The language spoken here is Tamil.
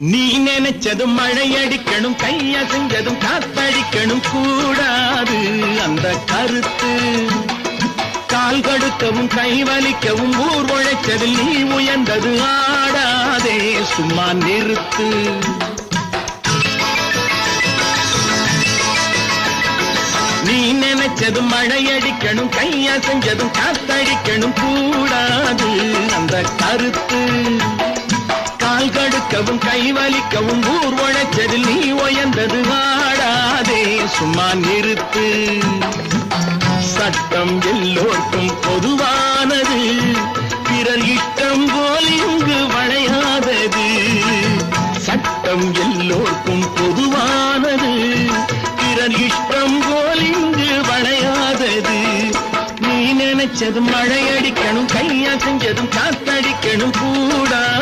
நீ நினைச்சதும் மழையடிக்கணும் கையசைஞ்சதும் காத்தடிக்கணும். கூடாது அந்த கருத்து. கால் கடுக்கவும் கை வலிக்கவும் ஊர் உழைச்சதில் நீ உயர்ந்தது ஆடாதே சும்மா நிறுத்து. நீ நினைச்சதும் மழையடிக்கணும் கையசைஞ்சதும் காத்தடிக்கணும். கூடாது அந்த கருத்து. கால் கடுக்கவும் கை வலிக்கவும் ஊர் உழைச்சதில் நீ உயர்ந்தது வாடாதே. சும்மா நிறுத்து. சட்டம் எல்லோருக்கும் பொதுவானது. பிறர் இட்டம் போல் இங்கு வளையாதது. சட்டம் எல்லோருக்கும் பொதுவானது. பிறர் இஷ்டம் போல் இங்கு வளையாதது. நீ நினைச்சதும் மழையடிக்கணும் கையா செஞ்சதும் காத்தடிக்கணும் கூடா.